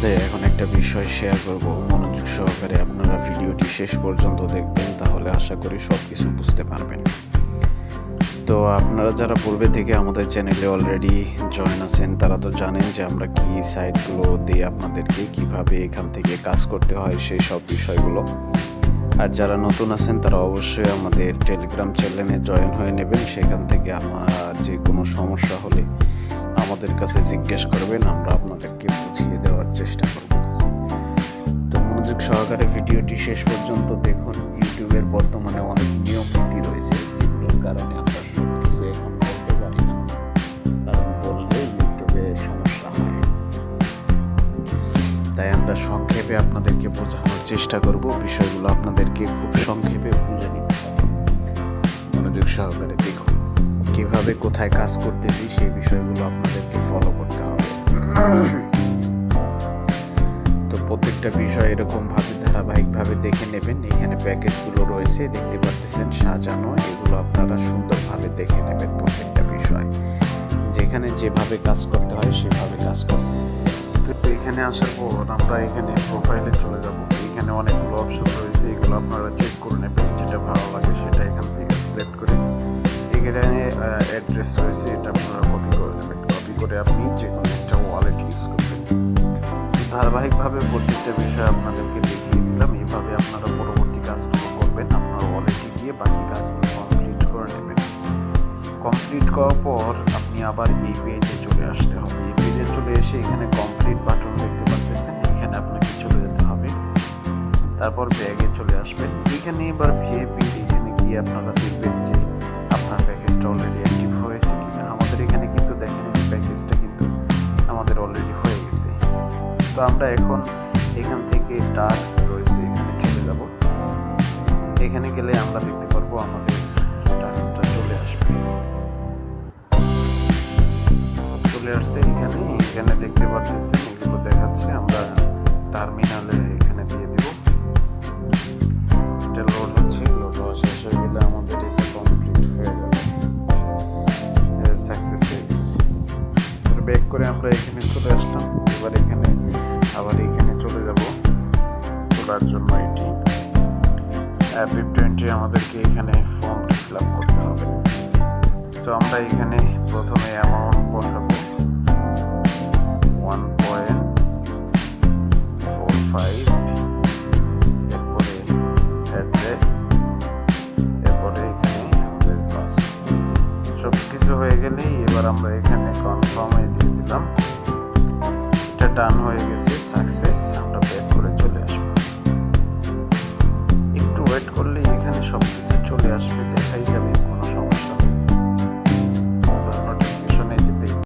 সাথে এখন একটা বিষয় শেয়ার করব। মনোযোগ সহকারে আপনারা ভিডিওটি শেষ পর্যন্ত দেখবেন, তাহলে আশা করি সব কিছু বুঝতে পারবেন। তো আপনারা যারা পূর্বে থেকে আমাদের চ্যানেলে অলরেডি জয়েন আছেন, তারা তো জানেন যে আমরা কি সাইটগুলো দিয়ে আপনাদেরকে কীভাবে এখান থেকে কাজ করতে হয়, সেই সব বিষয়গুলো। আর যারা নতুন আছেন, তারা অবশ্যই আমাদের টেলিগ্রাম চ্যানেলে জয়েন হয়ে নেবেন। সেখান থেকে আমার যে কোনো সমস্যা হলে আমাদের কাছে জিজ্ঞেস করবেন, আমরা আপনাদেরকে বুঝিয়ে দেওয়ার চেষ্টা করব। তো মনোযোগ সহকারে ভিডিওটি শেষ পর্যন্ত দেখুন। ইউটিউবের বর্তমানে অনেক নিয়ম নীতি রয়েছে, যেগুলোর কারণে আমরা সব কিছু এখন বলতে পারি না। কারণ বললে ইউটিউবে সমস্যা হয়। তাই আমরা সংক্ষেপে আপনাদেরকে বোঝানোর চেষ্টা করব। বিষয়গুলো আপনাদেরকে খুব সংক্ষেপে বুঝে নিতে হবে। মনোযোগ সহকারে দেখুন, কীভাবে কোথায় কাজ করতেছি, সেই বিষয়গুলো আপনাদেরকে ফলো করতে হবে। প্রত্যেকটা বিষয় এরকম ভাবে ধারাবাহিকভাবে দেখে নেবেন। এখানে প্যাকেজগুলো রয়েছে, দেখতে পাচ্ছেন সাজানো, এগুলো আপনারা সুন্দরভাবে দেখে নেবেন প্রত্যেকটা বিষয়। যেখানে যেভাবে কাজ করতে হয়, সেভাবে কাজ করবেন তো এখানে আসার পর আমরা এখানে প্রোফাইলে চলে যাব। এখানে অনেকগুলো অপশন রয়েছে, এগুলো আপনারা চেক করে নেবেন, যেটা ভালো লাগে সেটা এখান থেকে সিলেক্ট করে। এখানে অ্যাড্রেস রয়েছে, এটা আপনারা কপি করে নেবেন। কপি করে আপনি যে কোনো একটা ওয়ালেট ইউজ করবেন। ধারাবাহিকভাবে প্রত্যেকটা বিষয় আপনাদেরকে দেখিয়ে দিলাম। এইভাবে আপনারা পরবর্তী কাজগুলো করবেন। আপনার ওয়ালেটে গিয়ে বাকি কাজগুলো কমপ্লিট করে নেবেন। কমপ্লিট করার পর আপনি আবার এই পেজে চলে আসতে হবে। এই পেজে চলে এসে এখানে কমপ্লিট বাটন দেখতে পাচ্ছেন এখানে আপনাকে চলে যেতে হবে। তারপর ব্যাগে চলে আসবেন। এখানে এবার ভিএপি এখানে গিয়ে আপনারা দেখবেন যে আপনার প্যাকেজটা অলরেডি তো আমরা এখন এখান থেকে টাস্ক রয়েছে এখানে চলে যাব। এখানে গেলে আমরা দেখতে পারব আমাদের টাস্কটা চলে আসবে। চলে আসছে এখানে এখানে দেখতে পাচ্ছেন এগুলো দেখাচ্ছে আমরা টার্মিনালে এখানে দিয়ে দিব। এটা লোড হচ্ছে। লোড হওয়া শেষ হয়ে গেলে আমাদের এটা কমপ্লিট হয়ে যাবে সাকসেস হয়ে গেছে। ব্যাক করে আমরা এখানে চলে আসলাম। এবার এখানে আবার এখানে চলে যাব তোলার জন্য এটি। অ্যাপিপ টোয়েন্টি আমাদেরকে এখানে ফর্মটি ফিল আপ করতে হবে। তো আমরা এখানে প্রথমে অ্যামাউন্ট বসাবো ওয়ান পয়েন্ট ফোর ফাইভ এরপরে অ্যাড্রেস এরপরে এখানে আমাদের পাসওয়ার্ড সব কিছু হয়ে গেলেই এবার আমরা এখানে কনফার্মে দিয়ে দিলাম। এটা ডান হয়ে গেছে। চলে আসবে দেখাই যাবে কোনো সময়